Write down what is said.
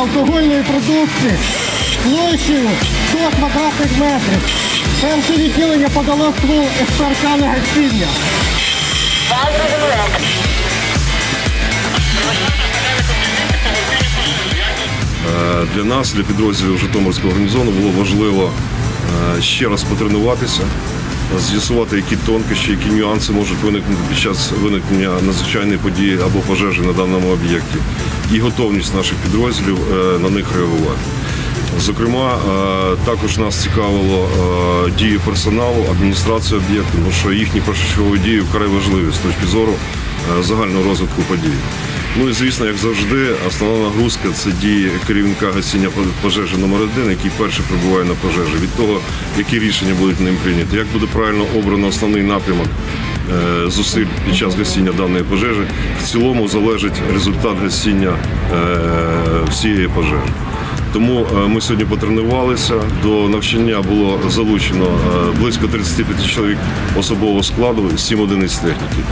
алкогольної продукції площею 100 квадратних метрів. Перше відділення подало ствол СПРК на гасіння. Е, Для нас, для підрозділів Житомирського гарнізону, було важливо е, ще раз потренуватися, з'ясувати, які тонкощі, які нюанси можуть виникнути під час виникнення надзвичайної події або пожежі на даному об'єкті, і готовність наших підрозділів е, на них реагувати. Зокрема, е, також нас цікавило е, дії персоналу, адміністрації об'єкту, тому що їхні першочергові дії вкрай важливі з точки зору загального розвитку подій. Ну і звісно, як завжди, основна нагрузка це дії керівника гасіння пожежі номер 1 який перший прибуває на пожежі. Від того, які рішення будуть ним прийняті, як буде правильно обрано основний напрямок зусиль під час гасіння даної пожежі, в цілому залежить результат гасіння е, всієї пожежі. Тому е, ми сьогодні потренувалися. До навчання було залучено е, близько 35 чоловік особового складу, 7 одиниць техніки.